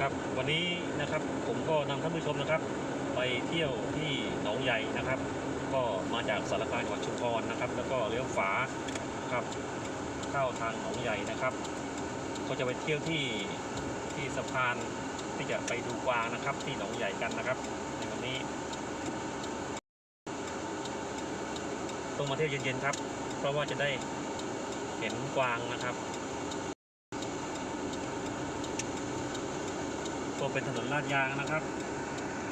ครับวันนี้นะครับผมก็นำท่านผู้ชมนะครับ ไปเที่ยวที่หนองใหญ่นะครับ ก็มาจากสารคามจังหวัดชุมพรนะครับ แล้วก็เลี้ยวฝาครับเข้าทางหนองใหญ่นะครับ ก็จะไปเที่ยวที่ที่สะพานที่จะไปดูกวางนะครับ ที่หนองใหญ่กันนะครับในวันนี้ต้องมาเที่ยวเย็นๆครับ เพราะว่าจะได้เห็นกวางนะครับ ก็เป็นถนนลาดยางนะครับ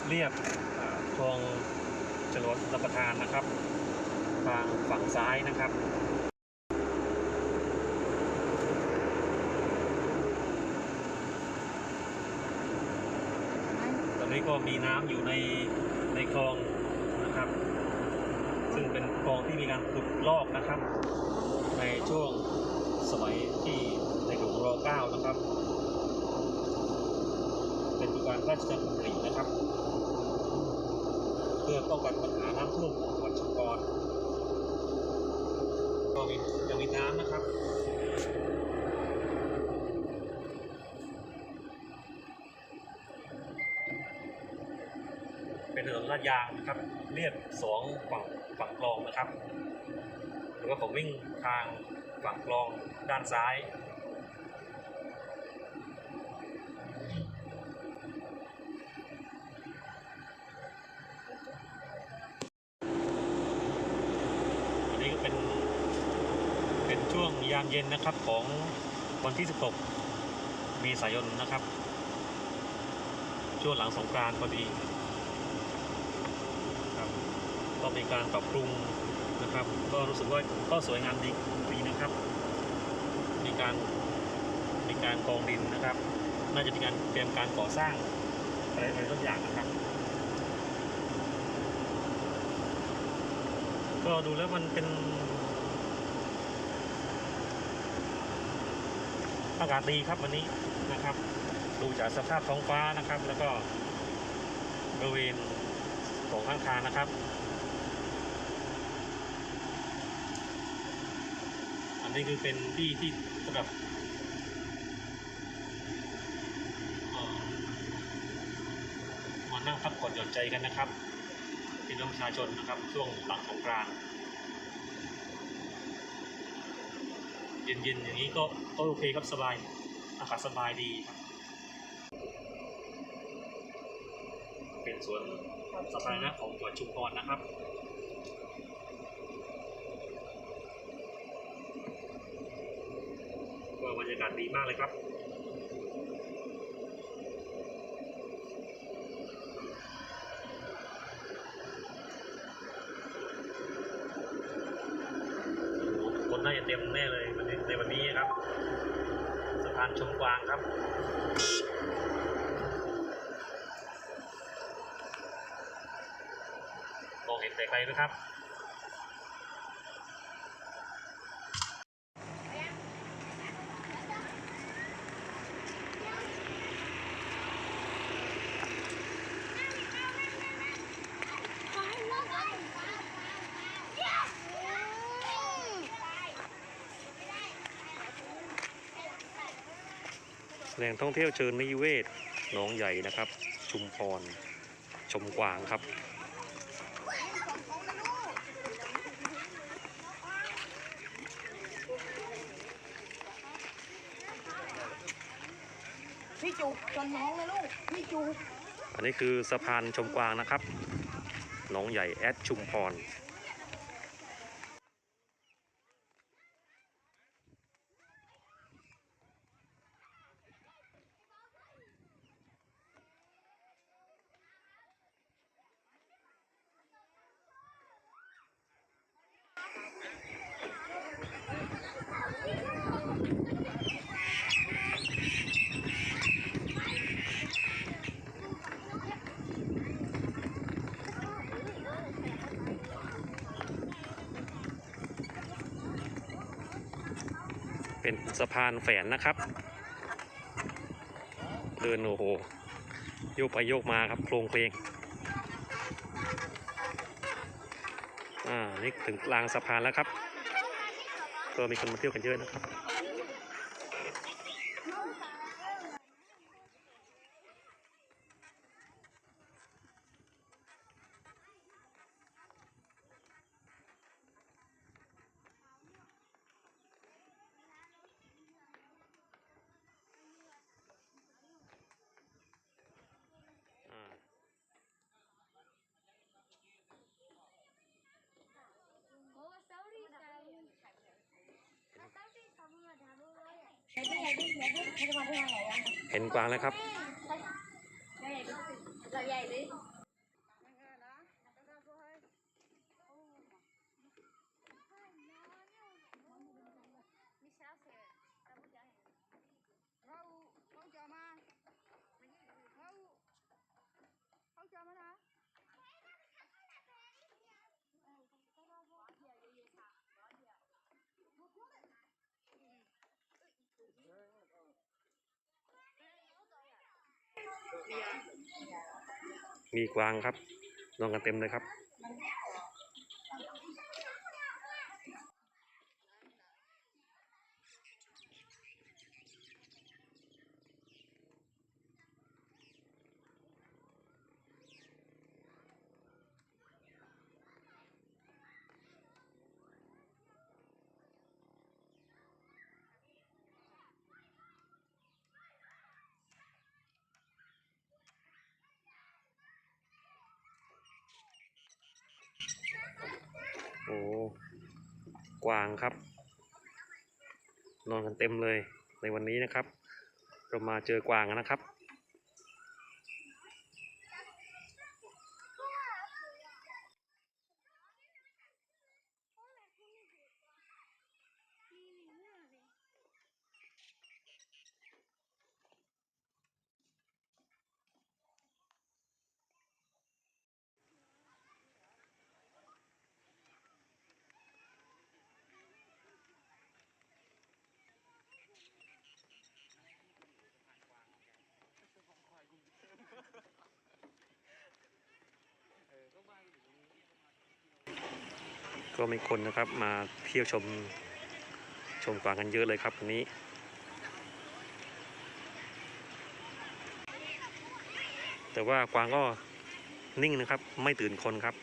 เรียบคลองจรวดรับประทานนะครับ ทางฝั่งซ้ายนะครับตอนนี้ก็มีน้ำอยู่ในในคลองนะครับ ซึ่งเป็นคลองที่มีการขุดลอกนะครับ ในช่วงสมัยที่ในหลวงร9นะครับ การพราชดำรินะครับ เพื่อป้องกันปัญหาน้ำท่วมของจังหวัดชุมพรก็มียังมีน้ำนะครับเป็นถนนลาดยางนะครับเรียบสองฝั่งฝั่งคลองนะครับ หรือว่าผมวิ่งทางฝั่งคลองด้านซ้าย อันนี้ก็เป็นเป็นช่วงยามเย็นนะครับของวันที่ 16 มีสายนนะครับ ช่วงหลังสงกรานต์พอดีครับก็มีการปรับปรุงนะครับ ก็รู้สึกว่าก็สวยงามดีดีนะครับ มีการมีการกองดินนะครับ น่าจะมีการเตรียมการก่อสร้างอะไรอะไรทุกอย่างนะครับ ก็ดูแล้วมันเป็น อากาศดีครับวันนี้นะครับ ดูจากสภาพท้องฟ้านะครับ แล้วก็บริเวณของข้างทางนะครับ อันนี้คือเป็นที่ที่สำหรับมานั่งพักผ่อนหย่อนใจกันนะครับพี่น้องประชาชนนะครับช่วงหลังสงกรานต์เย็นๆอย่างนี้ก็ ก็โอเคครับสบายอากาศสบายดีครับ เป็นสวนสาธารณะของจังหวัดชุมพรนะครับก็บรรยากาศดีมากเลยครับ คนน่าจะเต็มแน่เลยวันนี้ในวันนี้ครับ สะพานชมกวางครับ มองเห็นแต่ ไกลไหมครับแหล่งท่องเที่ยวเชิญนิเวศหนองใหญ่นะครับ ชุมพร ชมกวางครับ พี่จุกชนน้องเลยลูก พี่จุก อันนี้คือสะพานชมกวางนะครับหนองใหญ่แอดชุมพร สะพานแฝนนะครับ เดินโอ้โหโยกไปโยกมาครับโครงเพลงอ่านี่ถึงกลางสะพานแล้วครับ ก็มีคนมาเที่ยวกันเยอะนะครับ เขาจะมาที่ไหนอะ เห็น กวางแล้วครับ เราใหญ่ดิ มีกวางครับนอนกันเต็มเลยครับ โอ้กวางครับ นอนกันเต็มเลยในวันนี้นะครับ เรามาเจอกวางนะครับ ก็มีคนนะครับมาเที่ยวชมชมกวางกันเยอะเลยครับวันนี้แต่ว่ากวางก็นิ่งนะครับ ไม่ตื่นคนครับ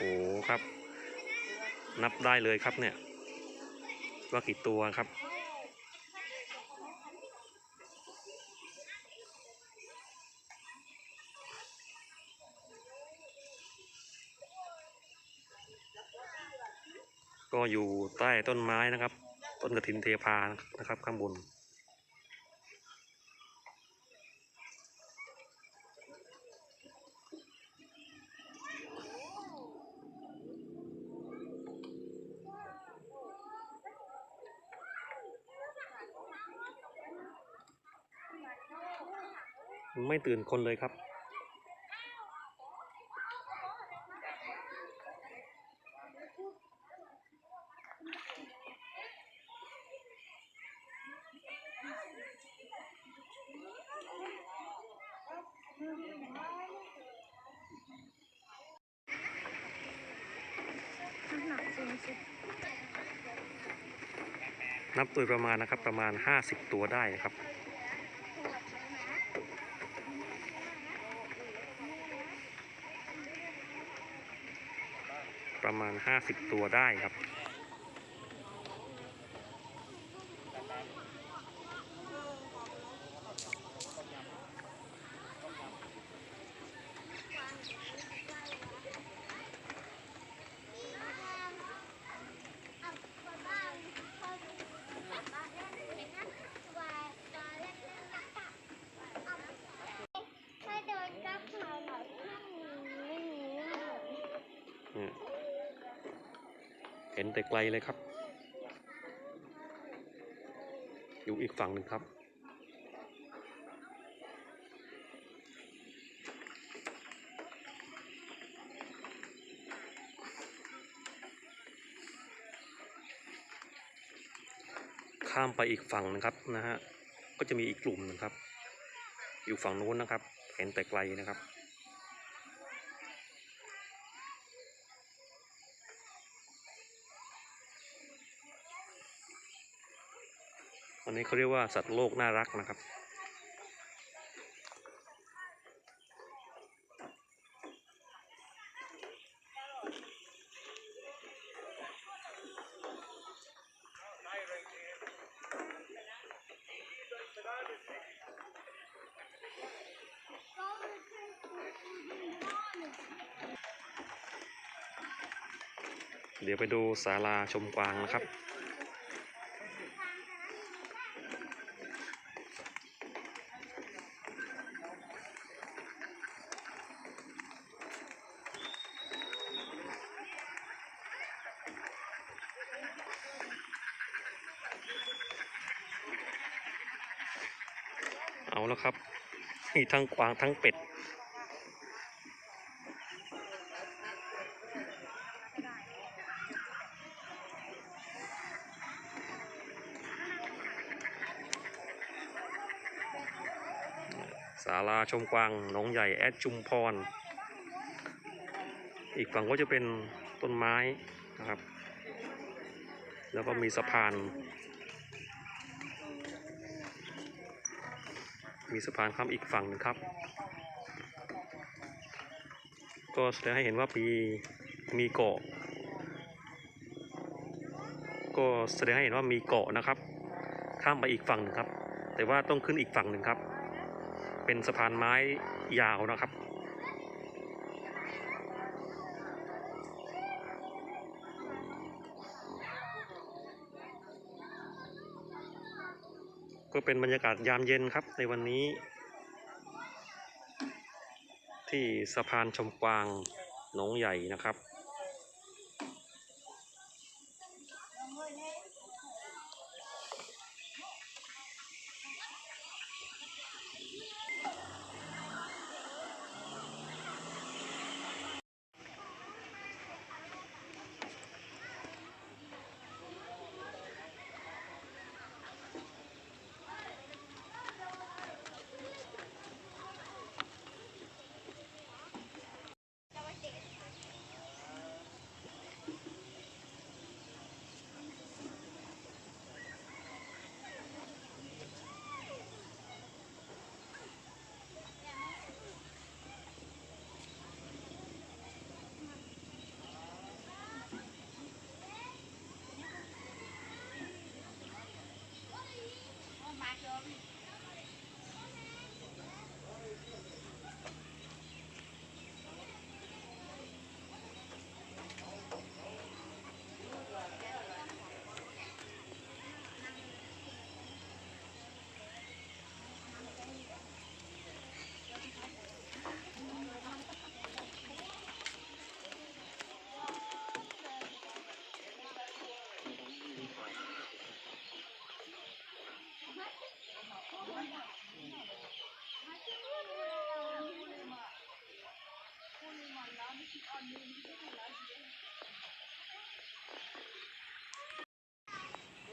โอ้โหครับ นับได้เลยครับเนี่ย ว่ากี่ตัวครับ ก็อยู่ใต้ต้นไม้นะครับ ต้นกระถินเทพานะครับข้างบน ไม่ตื่นคนเลยครับ นับตัวประมาณนะครับประมาณ 50 ตัวได้นะครับ ประมาณ 50 ตัวได้ครับ ถ้าโดนจับเขาหน่อยข้างนี้ไม่มี อืมเห็น แต่ไกลเลยครับ อยู่อีกฝั่งหนึ่งครับข้ามไปอีกฝั่งนะครับนะฮะ ก็จะมีอีกกลุ่มหนึงครับ อยู่ฝั่งนู้นนะครับ เห็นแต่ไกลนะครับ อันนี้เขาเรียกว่าสัตว์โลกน่ารักนะครับเเดี๋ยวไปดูศาลาชมกวางนะครับ ทั้งกวางทั้งเป็ด ศาลาชมกวางหนองใหญ่แอดชุมพร อีกฝั่งก็จะเป็นต้นไม้นะครับ แล้วก็มีสะพาน มีสะพานข้ามอีกฝั่งหนึงครับ ก็แสดงให้เห็นว่ามีมีเกาะ ก็แสดงให้เห็นว่ามีเกาะนะครับ ข้ามไปอีกฝั่งหนึ่งครับ แต่ว่าต้องขึ้นอีกฝั่งหนึ่งครับ เป็นสะพานไม้ยาวนะครับ ก็เป็นบรรยากาศยามเย็นครับในวันนี้ ที่สะพานชมกวางหนองใหญ่นะครับ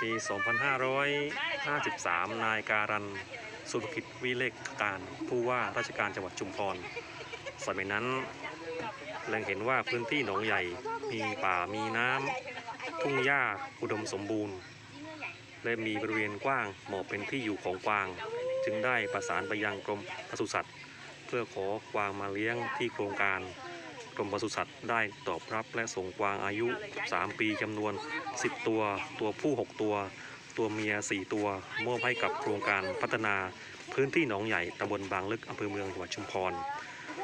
ปี 2553 นายการัน สุภกิจวิเลกการผู้ว่าราชการจังหวัดชุมพร สมัยนั้นแรงเห็นว่าพื้นที่หนองใหญ่มีป่ามีน้ำทุ่งหญ้าอุดมสมบูรณ์ และมีบริเวณกว้างเหมาะเป็นที่อยู่ของกวาง จึงได้ประสานไปยังกรมปศุสัตว์ เพื่อขอกวางมาเลี้ยงที่โครงการ กรมปศุสัตว์ได้ตอบรับและส่งกวางอายุ 3 ปีจำนวน 10 ตัว ตัวผู้ 6 ตัว ตัวเมีย 4 ตัวมอบให้กับโครงการพัฒนาพื้นที่หนองใหญ่ตำบลบางลึกอำเภอเมืองจังหวัดชุมพร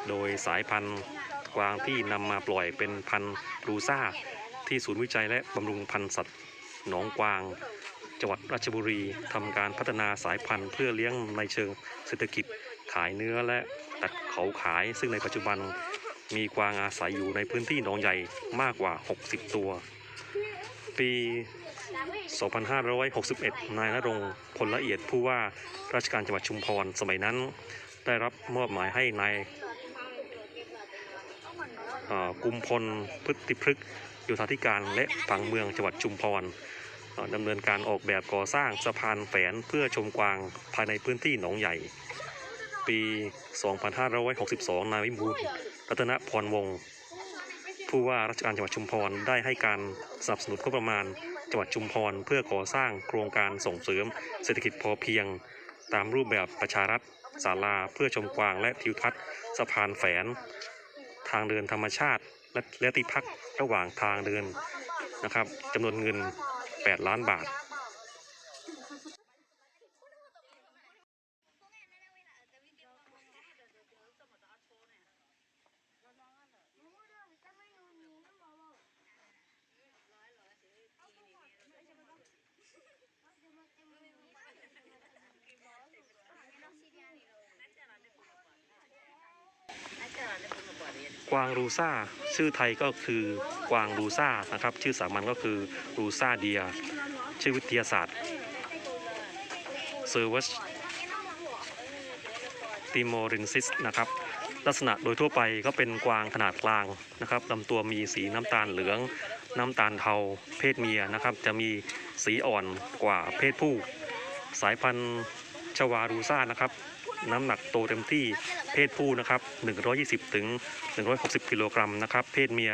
โดยสายพันธุ์กวางที่นำมาปล่อยเป็นพันธุ์รูซ่า ที่ศูนย์วิจัยและบำรุงพันธุ์สัตว์หนองกวางจังหวัดราชบุรีทำการพัฒนาสายพันธุ์เพื่อเลี้ยงในเชิงเศรษฐกิจขายเนื้อและตัดเขาขาย ซึ่งในปัจจุบัน มีกวางอาศัยอยู่ในพื้นที่หนองใหญ่มากกว่า 60 ตัว ปี 2561 นายนรงค์พลละเอียดผู้ว่าราชการจังหวัดชุมพรสมัยนั้น ได้รับมอบหมายให้นายกุมพลพฤติพฤกษ์โยธาธิการและผังเมืองจังหวัดชุมพรดำเนินการออกแบบก่อสร้างสะพานแฝนเพื่อชมกวางภายในพื้นที่หนองใหญ่ ปี 2562 นายวิบูล รัตนพรวงศ์ผู้ว่าราชการจังหวัดชุมพรได้ให้การสนับสนุนงบประมาณ จังหวัดชุมพรเพื่อก่อสร้างโครงการส่งเสริม เศรษฐกิจพอเพียง ตามรูปแบบประชารัฐศาลาเพื่อชมกวางและทิวทัศน์สะพานแฝน ทางเดินธรรมชาติและและที่พักระหว่างทางเดินนะครับจำนวนเงิน 8 ล้านบาทางรูซ่า ชื่อไทยก็คือกวางรูซ่านะครับ ชื่อสามัญก็คือรูซ่าเดีย ชื่อวิทยาศาสตร์เซอร์วัสติโมรินซิสนะครับ ลักษณะโดยทั่วไปก็เป็นกวางขนาดกลางนะครับลำตัวมีสีน้ำตาลเหลือง น้ำตาลเทา เพศเมียนะครับ จะมีสีอ่อนกว่าเพศผู้ สายพันธุ์ชวารูซ่านะครับ น้ำหนักโตเต็มที่เพศผู้นะครับ 120ถึง160กิโลกรัมนะครับ เพศเมีย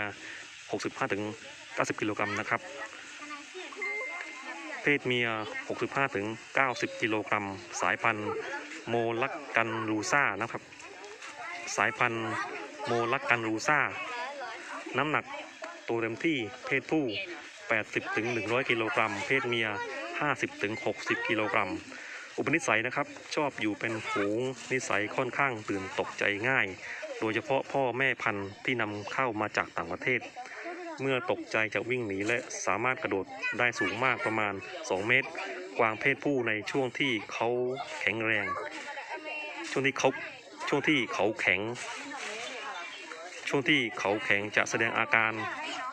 65ถึง90กิโลกรัมนะครับ เพศเมีย 65ถึง90กิโลกรัม สายพันธุ์โมลักกันรูซ่านะครับ สายพันธุ์โมลักกันรูซ่า น้ำหนักโตเต็มที่เพศผู้ 80ถึง100 กิโลกรัม เพศเมีย 50ถึง60 กิโลกรัม อุปนิสัยนะครับ ชอบอยู่เป็นฝูงนิสัยค่อนข้างตื่นตกใจง่าย โดยเฉพาะพ่อแม่พันธุ์ที่นำเข้ามาจากต่างประเทศ เมื่อตกใจจะวิ่งหนีและสามารถกระโดดได้สูงมากประมาณ 2 เมตร กวางเพศผู้ในช่วงที่เขาแข็งแรง ช่วงที่เขาช่วงที่เขาแข็ง ช่วงที่เขาแข็งจะแสดงอาการ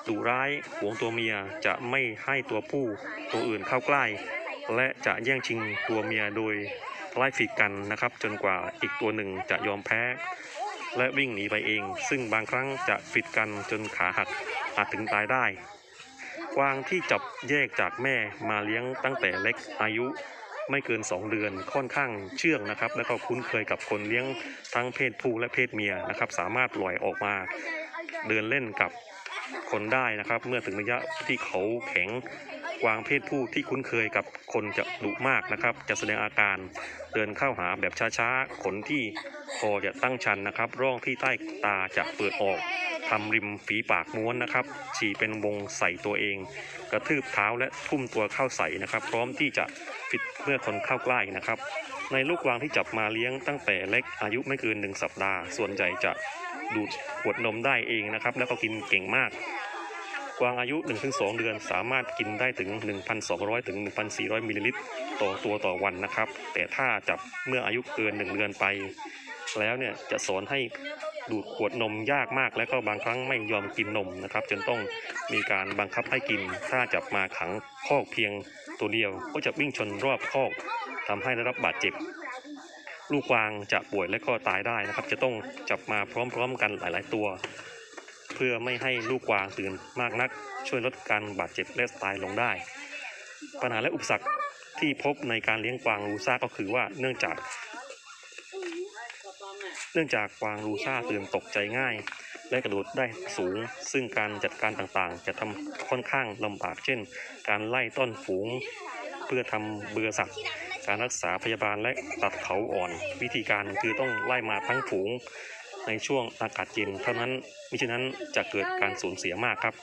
ดุร้ายหวงตัวเมียจะไม่ให้ตัวผู้ตัวอื่นเข้าใกล้ และจะแย่งชิงตัวเมียโดยไล่ฝีดกันนะครับ จนกว่าอีกตัวหนึ่งจะยอมแพ้ และวิ่งหนีไปเอง ซึ่งบางครั้งจะฝีดกันจนขาหักอาจถึงตายได้ กวางที่จับแยกจากแม่มาเลี้ยงตั้งแต่เล็กอายุไม่เกิน 2 เดือนค่อนข้างเชื่องนะครับ แล้วก็คุ้นเคยกับคนเลี้ยงทั้งเพศผู้และเพศเมียนะครับ สามารถปล่อยออกมาเดินเล่นกับคนได้นะครับ เมื่อถึงระยะที่เขาแข็ง วางเพศผู้ที่คุ้นเคยกับคนจะดุมากนะครับ จะแสดงอาการเดินเข้าหาแบบช้าๆ ขนที่คอจะตั้งชันนะครับ ร่องที่ใต้ตาจะเปิดออกทำริมฝีปากม้วนนะครับ ฉี่เป็นวงใส่ตัวเอง กระทืบเท้าและทุ่มตัวเข้าใส่นะครับ พร้อมที่จะฟิตเมื่อคนเข้าใกล้นะครับ ในลูกกวางที่จับมาเลี้ยงตั้งแต่เล็กอายุไม่เกินหนึ่งสัปดาห์ ส่วนใหญ่จะดูดขวดนมได้เองนะครับ แล้วก็กินเก่งมาก กวางอายุ 1-2 เดือนสามารถกินได้ถึง 1,200 ถึง 1,400 มิลลิลิตรต่อตัวต่อวันนะครับ แต่ถ้าจับเมื่ออายุเกิน 1 เดือนไป แล้วเนี่ยจะสอนให้ดูดขวดนมยากมาก และก็บางครั้งไม่ยอมกินนมนะครับ จนต้องมีการบังคับให้กิน ถ้าจับมาขังคอกเพียงตัวเดียว ก็จะวิ่งชนรอบคอกทำให้ได้รับบาดเจ็บ ลูกกวางจะป่วยและก็ตายได้นะครับ จะต้องจับมาพร้อมๆกันหลาย ๆ ตัว เพื่อไม่ให้ลูกกวางตื่นมากนัก ช่วยลดการบาดเจ็บและตายลงได้ ปัญหาและอุปสรรคที่พบในการเลี้ยงกวางรูซ่าก็คือว่าเนื่องจาก เนื่องจากกวางรูซ่าตื่นตกใจง่าย และกระโดดได้สูง ซึ่งการจัดการต่างๆ จะทำค่อนข้างลำบากเช่น การไล่ต้นฝูง เพื่อทำเบือสัตว์การรักษาพยาบาลและตัดเขาอ่อน วิธีการคือต้องไล่มาทั้งฝูง ในช่วงอากาศเย็นเท่านั้นมิฉะนั้นจะเกิดการสูญเสียมากครับ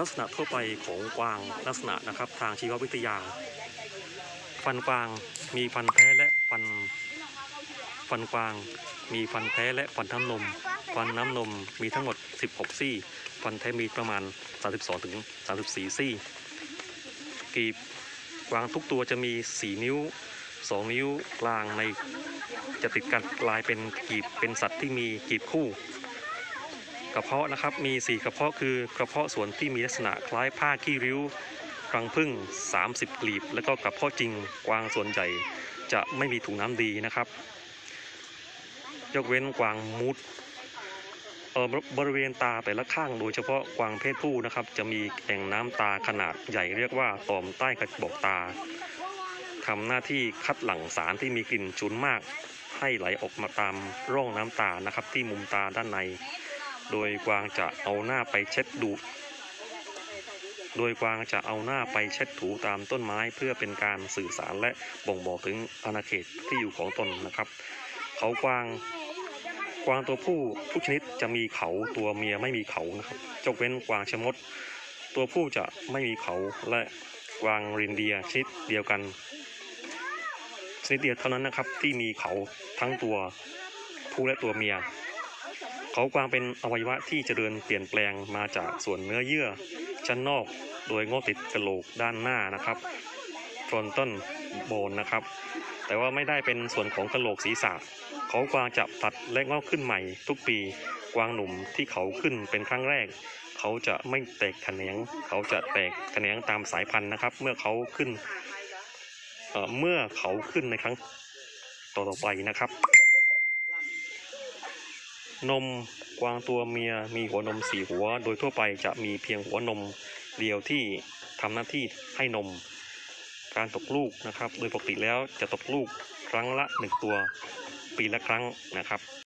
ลักษณะทั่วไปของกวางลักษณะนะครับทางชีววิทยา ฟันกวางมีฟันแท้และฟันฟันกวาง มีฟันแท้และฟันน้ำนม ฟันน้ำนมมีทั้งหมด 16 ซี่ ฟันแท้มีประมาณ 32ถึง34 ซี่กีบกวางทุกตัวจะมี 4 นิ้ว 2 นิ้วกลางในจะติดกันกลายเป็นกีบเป็นสัตว์ที่มีกีบคู่กระเพาะนะครับมี 4 กระเพาะคือกระเพาะส่วนที่มีลักษณะคล้ายผ้าขี้ริ้ว รังผึ้ง30 กลีบ แล้วก็กระเพาะจริงกวางส่วนใหญ่จะไม่มีถุงน้ำดีนะครับ ยกเว้นกวางมูดเอ่อบริเวณตาแต่ละข้างโดยเฉพาะกวางเพศผู้นะครับ จะมีแอ่งน้ำตาขนาดใหญ่เรียกว่าต่อมใต้กระบอกตาทำหน้าที่คัดหลั่งสารที่มีกลิ่นฉุนมาก ให้ไหลออกมาตามร่องน้ำตานะครับ ที่มุมตาด้านใน โดยกวางจะเอาหน้าไปเช็ดดู โดยกวางจะเอาหน้าไปเช็ดถูตามต้นไม้เพื่อเป็นการสื่อสารและบ่งบอกถึงอาณาเขตที่อยู่ของตนนะครับ เขากวางกวางตัวผู้ทุกชนิดจะมีเขาตัวเมียไม่มีเขานะครับยกเว้นกวางชะมด ตัวผู้จะไม่มีเขาและกวางรินเดียชนิดเดียวกันชนิดเดียวเท่านั้นนะครับที่มีเขาทั้งตัวผู้และตัวเมีย เขากวางเป็นอวัยวะที่เจริญเปลี่ยนแปลงมาจากส่วนเนื้อเยื่อ ชั้นนอกโดยงอกติดกระโหลกด้านหน้านะครับ frontal bone นะครับ แต่ว่าไม่ได้เป็นส่วนของกระโหลกศีรษะ เขากวางจะตัดและงอกขึ้นใหม่ ทุกปีกวางหนุ่มที่เขาขึ้นเป็นครั้งแรก เขาจะไม่แตกแขนง เขาจะแตกแขนงตามสายพันธุ์นะครับ เมื่อเขาขึ้นเเมื่อเขาขึ้นในครั้งต่อไปนะครับ นมกวางตัวเมียมีหัวนมสี่หัว โดยทั่วไปจะมีเพียงหัวนมเดียวที่ทำหน้าที่ให้นม การตกลูกนะครับ โดยปกติแล้วจะตกลูกครั้งละหนึ่งตัว ปีละครั้งนะครับ